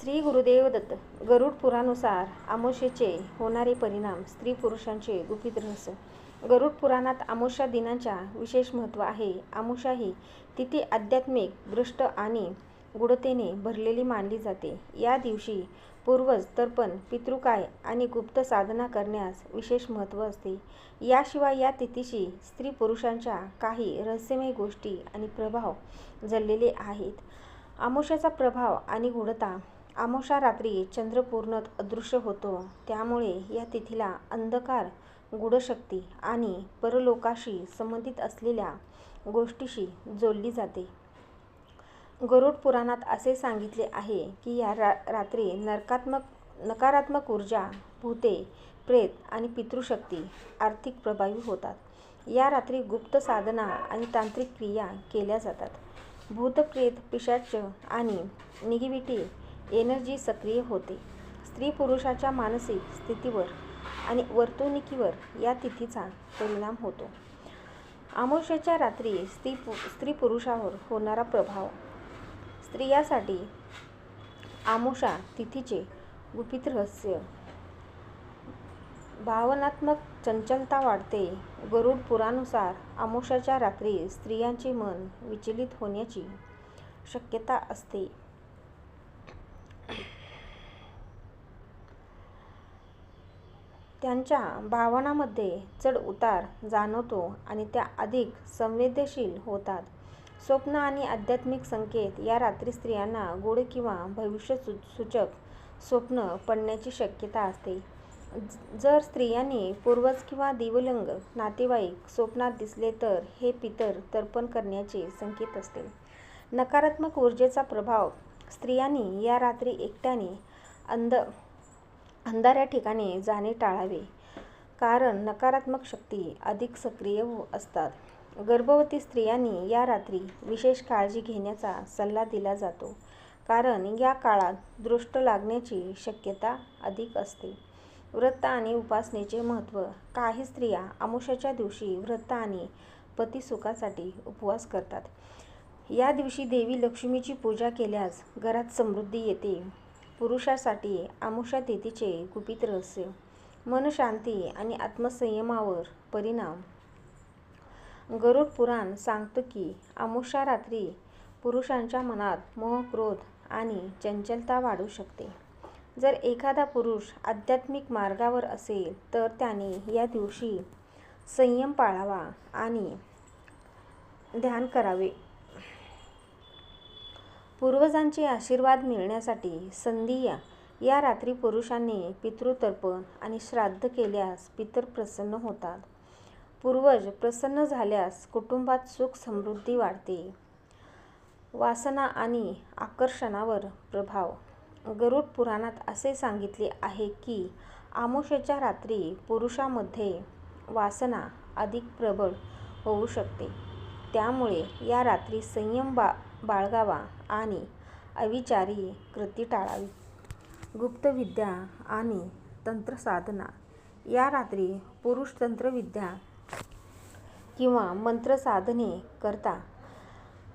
श्री गुरुदेव दत्त गरुड पुरानुसार आमोशेचे होणारे परिणाम स्त्री पुरुषांचे गुपित रहस्य. गरुड पुराणात आमोशा दिनाच्या विशेष महत्त्व आहे. आमोशा ही तिथे आध्यात्मिक दृष्ट आणि गुढतेने भरलेली मानली जाते. या दिवशी पूर्वज तर्पण पितृकाय आणि गुप्त साधना करण्यास विशेष महत्त्व असते. याशिवाय या तिथीशी स्त्री पुरुषांच्या काही रहस्यमय गोष्टी आणि प्रभाव जडलेले आहेत. आमोशाचा प्रभाव आणि गूढता आमोशा रात्री चंद्रपूर्णत अदृश्य होतो. त्यामुळे या तिथीला अंधकार गूढशक्ती आणि परलोकाशी संबंधित असलेल्या गोष्टीशी जोडली जाते. गरुड पुराणात असे सांगितले आहे की या रा रात्री नरकात्मक नकारात्मक ऊर्जा भूते प्रेत आणि पितृशक्ती आर्थिक प्रभावी होतात. या रात्री गुप्त साधना आणि तांत्रिक क्रिया केल्या जातात. भूतप्रेत पिशाच आणि निगिविटी एनर्जी सक्रिय होते. स्त्री पुरुषाच्या मानसिक स्थितीवर आणि वर्तणुकीवर या तिथीचा परिणाम होतो. अमावस्येच्या रात्री स्त्री पु स्त्री पुरुषावर होणारा प्रभाव. स्त्रियासाठी आमोशा तिथीचे गुपित रहस्य. भावनात्मक चंचलता वाढते. गरुड पुरानुसार आमोशाच्या रात्री स्त्रियांचे मन विचलित होण्याची शक्यता असते. त्यांच्या भावनांमध्ये चढ उतार जाणवतो आणि त्या अधिक संवेदनशील होतात. स्वप्न आणि आध्यात्मिक संकेत या रात्री स्त्रियांना गूढ किंवा भविष्य सूचक स्वप्न पडण्याची शक्यता असते. जर स्त्रियांनी पूर्वज किंवा दिवलंग नातेवाईक स्वप्नात दिसले तर हे पितर तर्पण करण्याचे संकेत असते. नकारात्मक ऊर्जेचा प्रभाव स्त्रियांनी या रात्री एकट्याने अंध अंधाऱ्या ठिकाणी जाणे टाळावे. कारण नकारात्मक शक्ती अधिक सक्रिय हो असतात. गर्भवती स्त्रियांनी या रात्री विशेष काळजी घेण्याचा सल्ला दिला जातो. कारण या काळात दृष्ट लागण्याची शक्यता अधिक असते. व्रत आणि उपासनेचे महत्त्व काही स्त्रिया अमावस्येच्या दिवशी व्रत आणि पतिसुखासाठी उपवास करतात. या दिवशी देवी लक्ष्मीची पूजा केल्यास घरात समृद्धी येते. पुरुषासाठी आमुषा तिथीचे गुपित रहस्य मनशांती आणि आत्मसंयमावर परिणाम. गरुड पुराण सांगतो की आमुषा रात्री पुरुषांच्या मनात मोह क्रोध आणि चंचलता वाढू शकते. जर एखादा पुरुष आध्यात्मिक मार्गावर असेल तर त्याने या दिवशी संयम पाळावा आणि ध्यान करावे. पूर्वजांचे आशीर्वाद मिळण्यासाठी संधी या या रात्री पुरुषांनी पितृतर्पण आणि श्राद्ध केल्यास पितर प्रसन्न होतात. पूर्वज प्रसन्न झाल्यास कुटुंबात सुख समृद्धी वाढते. वासना आणि आकर्षणावर प्रभाव. गरुड पुराणात असे सांगितले आहे की आमोशेच्या रात्री पुरुषामध्ये वासना अधिक प्रबळ होऊ शकते. त्यामुळे या रात्री संयम बा बाळगावा आणि अविचारी कृती टाळावी. गुप्तविद्या आणि तंत्रसाधना या रात्री पुरुष तंत्रविद्या किंवा मंत्रसाधने करता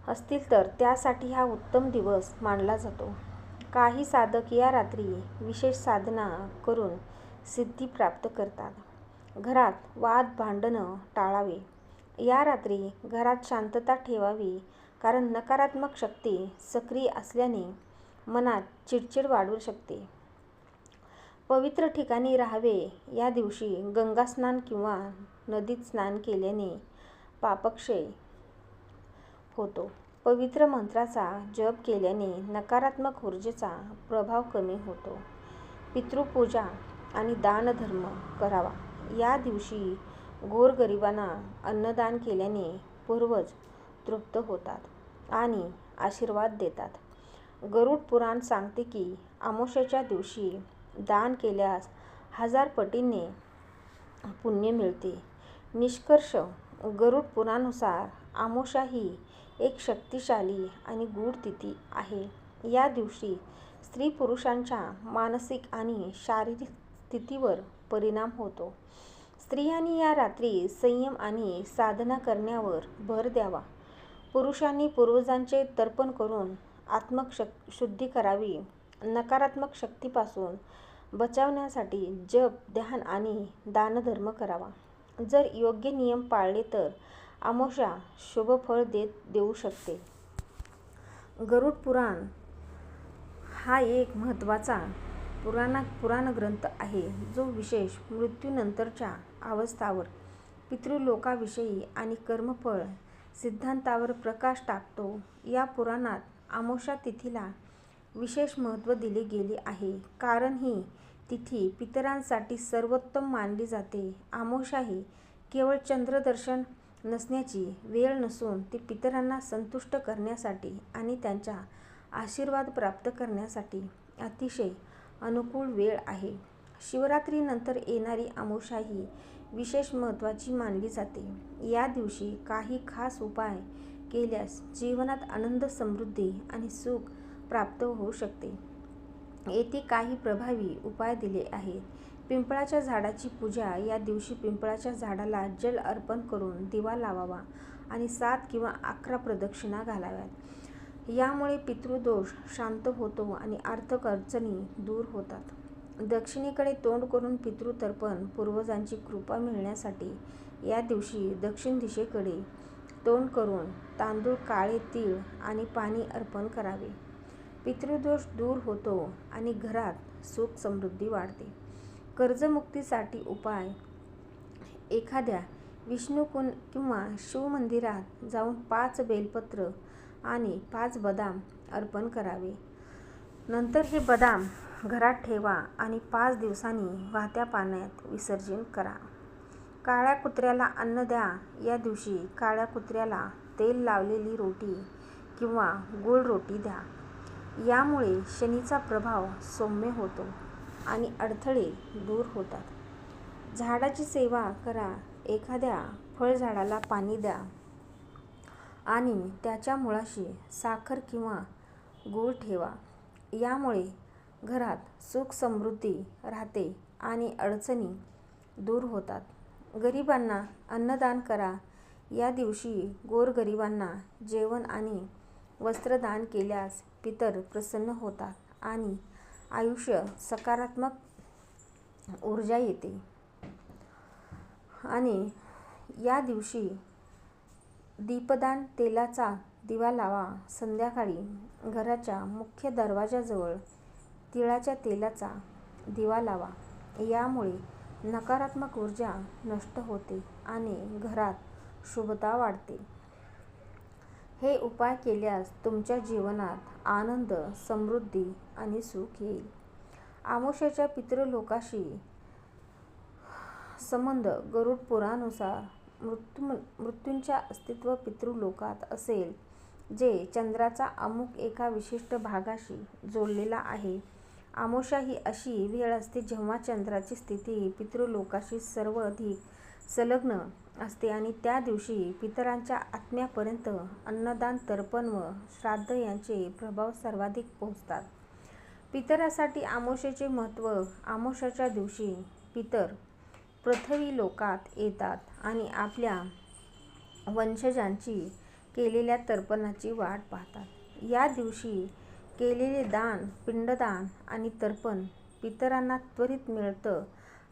असतील तर त्यासाठी हा उत्तम दिवस मानला जातो. काही साधक या रात्री विशेष साधना करून सिद्धी प्राप्त करतात. घरात वाद भांडणं टाळावे. या रात्री घरात शांतता ठेवावी कारण नकारात्मक शक्ती सक्रिय असल्याने मनात चिडचिड वाढू शकते. पवित्र ठिकाणी राहावे या दिवशी गंगा स्नान किंवा नदीत स्नान केल्याने पापक्षय होतो. पवित्र मंत्राचा जप केल्याने नकारात्मक ऊर्जेचा प्रभाव कमी होतो. पितृपूजा आणि दानधर्म करावा. या दिवशी गोरगरिबांना अन्नदान केल्याने पूर्वज तृप्त होतात आणि आशीर्वाद देतात. गरुड पुराण सांगते की अमावस्येच्या दिवशी दान केल्यास हजार पटीने पुण्य मिळते. निष्कर्ष गरुड पुराणानुसार आमोशा ही एक शक्तिशाली आणि गूढ तिथी आहे. या दिवशी स्त्री पुरुषांच्या मानसिक आणि शारीरिक स्थितीवर परिणाम होतो. स्त्रियांनी या रात्री संयम आणि साधना करण्यावर भर द्यावा पुरुषांनी पूर्वजांचे तर्पण करून आत्मक शुद्धी करावी नकारात्मक शक्तीपासून बचावण्यासाठी जप, ध्यान आणि दानधर्म करावा. जर योग्य नियम पाळले तर आमोशा शुभफळ देत देऊ शकते. गरुड पुराण हा एक महत्त्वाचा पुराणग्रंथ आहे जो विशेष मृत्यूनंतरच्या अवस्थावर पितृलोकाविषयी आणि कर्मफळ सिद्धांतावर प्रकाश टाकतो. या पुराणात अमावास्या तिथीला विशेष महत्त्व दिले गेले आहे कारण ही तिथी पितरांसाठी सर्वोत्तम मानली जाते. अमावास्या ही केवळ चंद्रदर्शन नसण्याची वेळ नसून ती पितरांना संतुष्ट करण्यासाठी आणि त्यांचा आशीर्वाद प्राप्त करण्यासाठी अतिशय अनुकूल वेळ आहे. शिवरात्रीनंतर येणारी अमावास्या ही विशेष महत्त्वाची मानली जाते. या दिवशी काही खास उपाय केल्यास जीवनात आनंद, समृद्धी आणि सुख प्राप्त होऊ शकते. येथे काही प्रभावी उपाय दिले आहेत. पिंपळाच्या झाडाची पूजा या दिवशी पिंपळाच्या झाडाला जल अर्पण करून दिवा लावावा आणि सात किंवा अकरा प्रदक्षिणा घालाव्यात. यामुळे पितृदोष शांत होतो आणि आर्थिक अडचणी दूर होतात. दक्षिणेकडे तोंड करून पितृतर्पण पूर्वजांची कृपा मिळण्यासाठी या दिवशी दक्षिण दिशेकडे तोंड करून तांदूळ, काळे तीळ आणि पाणी अर्पण करावे. पितृदोष दूर होतो आणि घरात सुख समृद्धी वाढते. कर्जमुक्तीसाठी उपाय एखाद्या विष्णू किंवा शिवमंदिरात जाऊन पाच बेलपत्र आणि पाच बदाम अर्पण करावे. नंतर हे बदाम घरात ठेवा आणि पाच दिवसांनी वाहत्या पाण्यात विसर्जन करा. काळ्या कुत्र्याला अन्न द्या या दिवशी काळ्या कुत्र्याला तेल लावलेली रोटी किंवा गोळ रोटी द्या. यामुळे शनीचा प्रभाव सौम्य होतो आणि अडथळे दूर होतात. झाडाची सेवा करा एखाद्या फळझाडाला पाणी द्या आणि त्याच्या मुळाशी साखर किंवा गूळ ठेवा. यामुळे घरात सुख समृद्धी राहते आणि अडचणी दूर होतात. गरिबांना अन्नदान करा या दिवशी गोरगरिबांना जेवण आणि वस्त्रदान केल्यास पितर प्रसन्न होतात आणि आयुष्य सकारात्मक ऊर्जा येते. आणि या दिवशी दीपदान तेलाचा दिवा लावा संध्याकाळी घराच्या मुख्य दरवाजाजवळ तिळाच्या तेलाचा दिवा लावा. यामुळे नकारात्मक ऊर्जा नष्ट होते आणि घरात शुभता वाढते. हे उपाय केल्यास तुमच्या जीवनात आनंद, समृद्धी आणि सुख येईल. अमावास्येचा पितृलोकाशी संबंध गरुड पुरानुसार मृत्यू मृत्यूंच्या अस्तित्व पितृलोकात असेल जे चंद्राचा अमुक एका विशिष्ट भागाशी जोडलेला आहे. आमोशा ही अशी वेळ असते जेव्हा चंद्राची स्थिती पितृलोकाशी सर्वाधिक संलग्न असते आणि त्या दिवशी पितरांच्या आत्म्यापर्यंत अन्नदान, तर्पण व श्राद्ध यांचे प्रभाव सर्वाधिक पोहोचतात. पितरासाठी आमोशेचे महत्त्व आमोशाच्या दिवशी पितर पृथ्वीलोकात येतात आणि आपल्या वंशजांची केलेल्या तर्पणाची वाट पाहतात. या दिवशी केलेले दान, पिंडदान आणि तर्पण पितरांना त्वरित मिळतं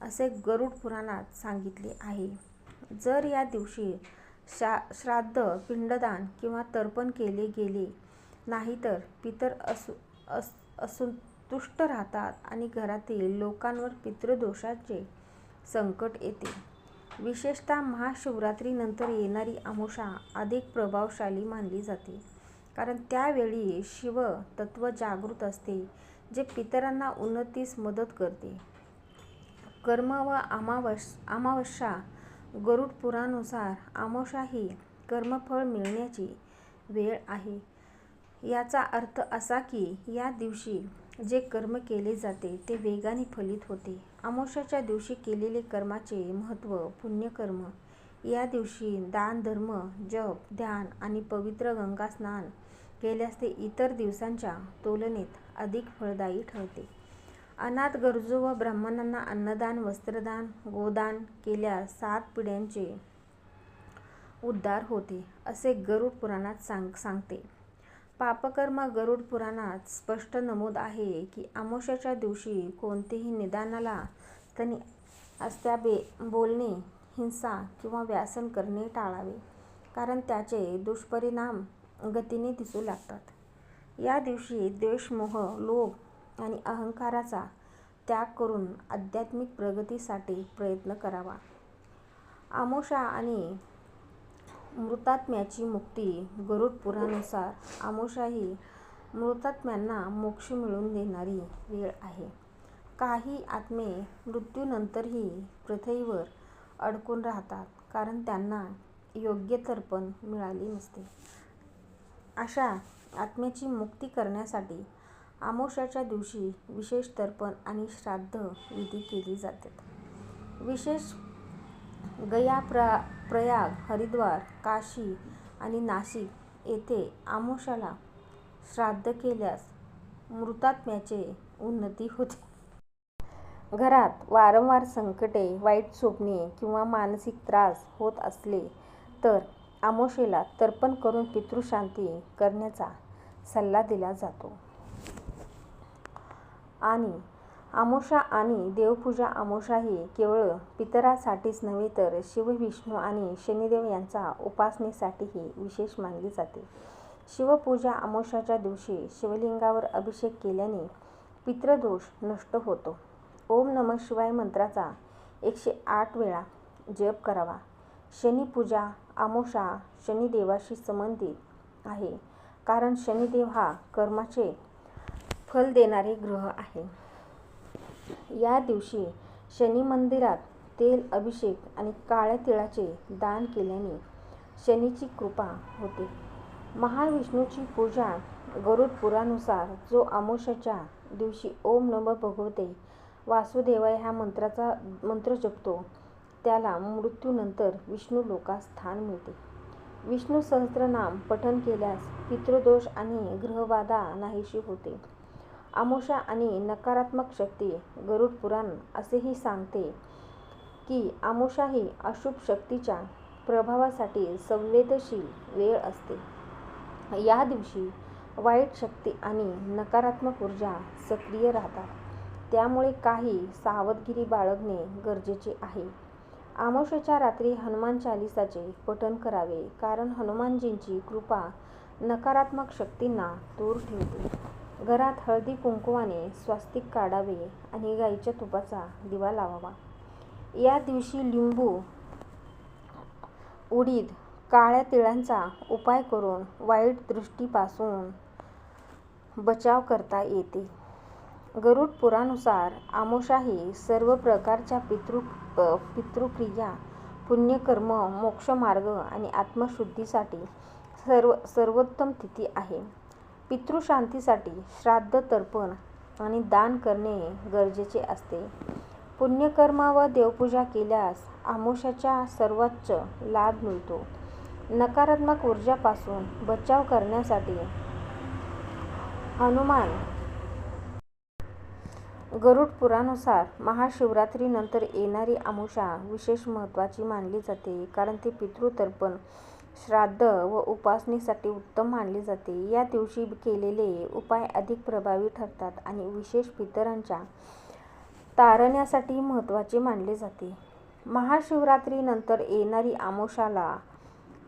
असे गरुड पुराणात सांगितले आहे. जर या दिवशी श्राद्ध, पिंडदान किंवा तर्पण केले गेले नाही तर पितर असंतुष्ट राहतात आणि घरातील लोकांवर पितृदोषाचे संकट येते. विशेषतः महाशिवरात्रीनंतर येणारी अमावास्या अधिक प्रभावशाली मानली जाते कारण त्यावेळी शिव तत्व जागृत असते जे पितरांना उन्नतीस मदत करते. कर्म व अमावास्या गरुड पुरानुसार अमावास्या ही कर्मफळ मिळण्याची वेळ आहे. याचा अर्थ असा की या दिवशी जे कर्म केले जाते ते वेगाने फलित होते. अमावास्येच्या दिवशी केलेले कर्माचे महत्त्व पुण्यकर्म या दिवशी दान, धर्म, जप, ध्यान आणि पवित्र गंगास्नान केल्यास ते इतर दिवसांच्या तुलनेत अधिक फलदायी ठरते. अनाथ, गरजू व ब्राह्मणांना अन्नदान, वस्त्रदान, गोदान केल्यास सात पिढ्यांचे उद्धार होते असे गरुड पुराणात सांग सांगते. पापकर्म गरुड पुराणात स्पष्ट नमूद आहे की आमोशाच्या दिवशी कोणतेही निदानाला स्थनी अस्त्याबे बोलणे हिंसा किंवा व्यासन करणे टाळावे कारण त्याचे दुष्परिणाम गतीने दिसू लागतात. या दिवशी द्वेष मोह लोभ आणि अहंकाराचा त्याग करून आध्यात्मिक प्रगतीसाठी प्रयत्न करावा. आमोशा आणि मृतात्म्याची मुक्ती गरुड पुराणानुसार आमोशा ही मृतात्म्यांना मोक्ष मिळवून देणारी वेळ आहे. काही आत्मे मृत्यूनंतरही पृथ्वीवर अडकून राहतात कारण त्यांना योग्य तर्पण मिळाले नसते. अशा आत्म्याची मुक्ती करण्यासाठी आमोशाच्या दिवशी विशेष तर्पण आणि श्राद्ध विधी केली जातात. विशेष गया, प्रयाग, हरिद्वार, काशी आणि नाशिक येथे आमोशाला श्राद्ध केल्यास मृतात्म्याचे उन्नती होते. घरात वारंवार संकटे, वाईट स्वप्ने किंवा मानसिक त्रास होत असले तर आमोशेला तर्पण करून पितृशांती करण्याचा सल्ला दिला जातो. आणि अमावास्या आणि देवपूजा आमोषा ही केवळ पितरासाठीच नव्हे तर शिव, विष्णू आणि शनिदेव यांचा उपासनेसाठीही विशेष मानली जाते. शिवपूजा आमोषाच्या दिवशी शिवलिंगावर अभिषेक केल्याने पितृदोष नष्ट होतो. ओम नमः शिवाय मंत्राचा एकशे आठ वेळा जप करावा. शनीपूजा आमोषा शनिदेवाशी संबंधित आहे कारण शनिदेव हा कर्माचे फल देणारे ग्रह आहे. या दिवशी शनी मंदिरात तेल अभिषेक आणि काळ्या तिळाचे दान केल्याने शनीची कृपा होते. महाविष्णूची पूजा गरुड पुरानुसार जो आमोशाच्या दिवशी ओम नम भगवते वासुदेवाय ह्या मंत्राचा मंत्र जपतो त्याला मृत्यूनंतर विष्णू लोकास स्थान मिळते. विष्णू सहस्त्रनाम पठण केल्यास पितृदोष आणि ग्रहबाधा नाहीशी होते. अमावास्या आणि नकारात्मक शक्ती गरुड पुराण असेही सांगते की अमावास्या ही अशुभ शक्तीच्या प्रभावासाठी संवेदनशील वेळ असते. या दिवशी वाईट शक्ती आणि नकारात्मक ऊर्जा सक्रिय राहतात. त्यामुळे काही सावधगिरी बाळगणे गरजेचे आहे. अमावास्येच्या रात्री हनुमान चालिसाचे पठण करावे कारण हनुमानजींची कृपा नकारात्मक शक्तींना दूर ठेवते. घरात हळदी कुंकवाने स्वास्तिक काढावे आणि गाईच्या तुपाचा दिवा लावावा. या दिवशी लिंबू, उडीद, काळ्या तिळांचा उपाय करून वाईट दृष्टीपासून बचाव करता येते. गरुड पुरानुसार अमावास्या ही सर्व प्रकारच्या पितृ पितृक्रिया, पुण्यकर्म, मोक्षमार्ग आणि आत्मशुद्धीसाठी सर्व सर्वोत्तम तिथी आहे. पितृशांतीसाठी श्राद्ध, तर्पण आणि दान करणे गरजेचे असते. पुण्यकर्म व देवपूजा केल्यास अमावास्येचा सर्वोच्च लाभ मिळतो. नकारात्मक ऊर्जापासून बचाव करण्यासाठी हनुमान गरुड पुरानुसार महाशिवरात्रीनंतर येणारी आमुषा विशेष महत्त्वाची मानली जाते कारण ती पितृ तर्पण, श्राद्ध व उपासनेसाठी उत्तम मानले जाते. या दिवशी केलेले उपाय अधिक प्रभावी ठरतात आणि विशेष पितरांच्या तारण्यासाठी महत्त्वाचे मानले जाते. महाशिवरात्रीनंतर येणारी आमोशाला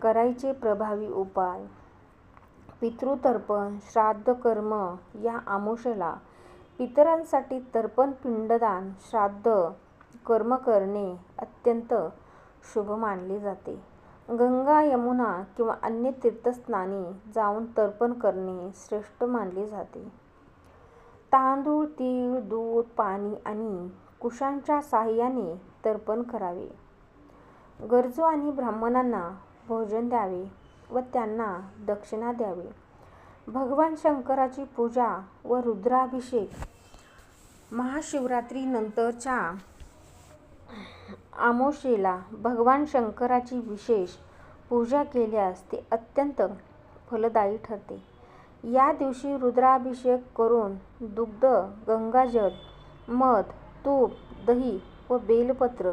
करायचे प्रभावी उपाय पितृतर्पण, श्राद्ध कर्म या आमोशेला पितरांसाठी तर्पण, पिंडदान, श्राद्ध कर्म करणे अत्यंत शुभ मानले जाते. गंगा, यमुना किंवा अन्य तीर्थस्थानी जाऊन तर्पण करणे श्रेष्ठ मानले जाते. तांदूळ, तीळ, दूध, पाणी आणि कुशांच्या साह्याने तर्पण करावे. गरजू आणि ब्राह्मणांना भोजन द्यावे व त्यांना दक्षिणा द्यावी. भगवान शंकराची पूजा व रुद्राभिषेक महाशिवरात्रीनंतरच्या आमोशेला भगवान शंकराची विशेष पूजा केल्यास ते अत्यंत फलदायी ठरते. या दिवशी रुद्राभिषेक करून दुग्ध, गंगाजल, मध, तूप, दही व बेलपत्र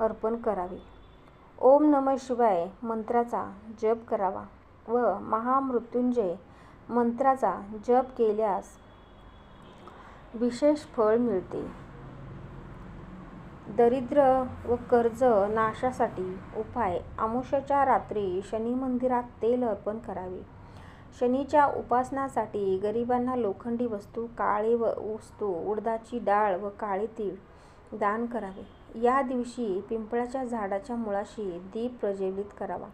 अर्पण करावे. ओम नमः शिवाय मंत्राचा जप करावा व महामृत्युंजय मंत्राचा जप केल्यास विशेष फळ मिळते. दरिद्र व कर्ज नाशासाठी उपाय अमावास्येच्या रात्री शनी मंदिरात तेल अर्पण करावे. शनीच्या उपासनासाठी गरिबांना लोखंडी वस्तू, काळे व वस्तू, उडदाची डाळ व काळे तीळ दान करावे. या दिवशी पिंपळाच्या झाडाच्या मुळाशी दीप प्रज्वलित करावा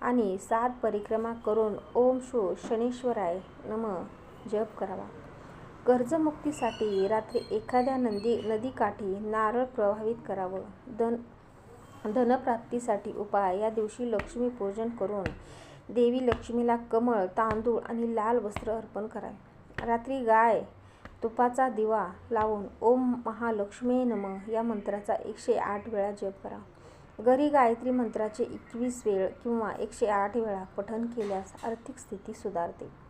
आणि सात परिक्रमा करून ओम शो शनीश्वराय नम जप करावा. कर्जमुक्तीसाठी रात्री एखाद्या नदीकाठी नारळ प्रवाहित करावं. धन धनप्राप्तीसाठी उपाय या दिवशी लक्ष्मीपूजन करून देवी लक्ष्मीला कमळ, तांदूळ आणि लाल वस्त्र अर्पण करावे. रात्री गाय तुपाचा दिवा लावून ओम महालक्ष्म्ये नमः या मंत्राचा एकशे आठ वेळा जप करा घरी गायत्री मंत्राचे एकवीस वेळ किंवा एकशे आठ वेळा पठण केल्यास आर्थिक स्थिती सुधारते.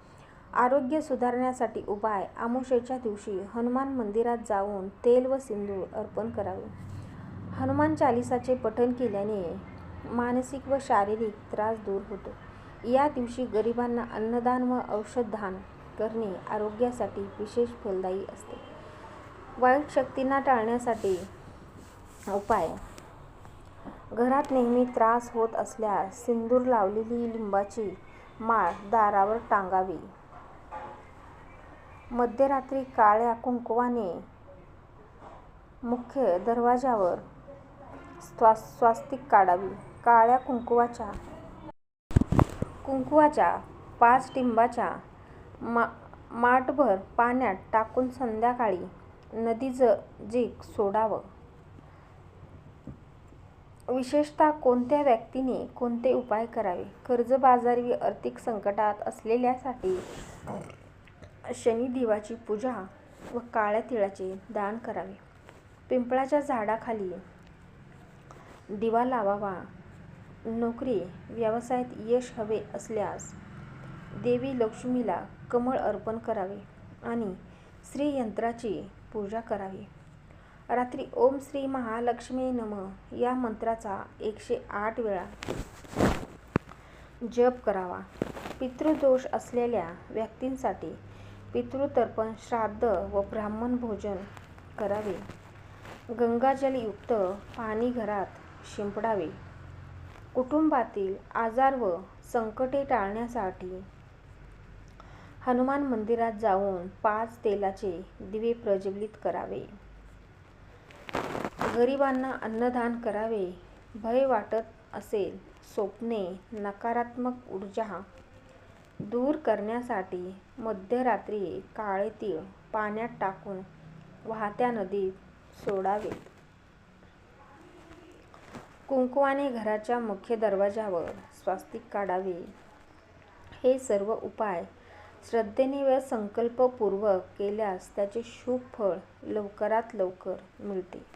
आरोग्य सुधारण्यासाठी उपाय आमोशेच्या दिवशी हनुमान मंदिरात जाऊन तेल व सिंदूर अर्पण करावे. हनुमान चालिसाचे पठण केल्याने मानसिक व शारीरिक त्रास दूर होतो. या दिवशी गरिबांना अन्नदान व औषधदान करणे आरोग्यासाठी विशेष फलदायी असते. वाईट शक्तींना टाळण्यासाठी उपाय घरात नेहमी त्रास होत असल्यास सिंदूर लावलेली लिंबाची माळ दारावर टांगावी. मध्यरात्री काळ्या कुंकवाने मुख्य दरवाज्यावर स्वास्तिक काढावी काळ्या कुंकवाच्या कुंकवाच्या पाच टिंबाच्या मा माठभर पाण्यात टाकून संध्याकाळी नदीनजीक सोडावं. विशेषतः कोणत्या व्यक्तीने कोणते उपाय करावे? कर्जबाजारी आर्थिक संकटात असलेल्यासाठी शनिदेवाची पूजा व काळ्या तिळाचे दान करावे. पिंपळाच्या झाडाखाली दिवा लावावा. नोकरी व्यवसायात यश हवे असल्यास देवी लक्ष्मीला कमळ अर्पण करावे आणि श्रीयंत्राची पूजा करावी. रात्री ओम श्री महालक्ष्मी नम या मंत्राचा एकशे आठ वेळा जप करावा. पितृदोष असलेल्या व्यक्तींसाठी पितृतर्पण, श्राद्ध व ब्राह्मण भोजन करावे. गंगाजलयुक्त पाणी घरात शिंपडावे. कुटुंबातील आजार व संकटे टाळण्यासाठी हनुमान मंदिरात जाऊन पाच तेलाचे दिवे प्रज्वलित करावे. गरिबांना अन्नदान करावे. भय वाटत असेल, स्वप्ने, नकारात्मक ऊर्जा दूर करण्यासाठी मध्यरात्री काळे तीळ पाण्यात टाकून वाहत्या नदीत सोडावेत. कुंकवाने घराच्या मुख्य दरवाज्यावर स्वास्तिक काढावे. हे सर्व उपाय श्रद्धेने व संकल्पपूर्वक केल्यास त्याचे शुभ फळ लवकरात लवकर मिळते.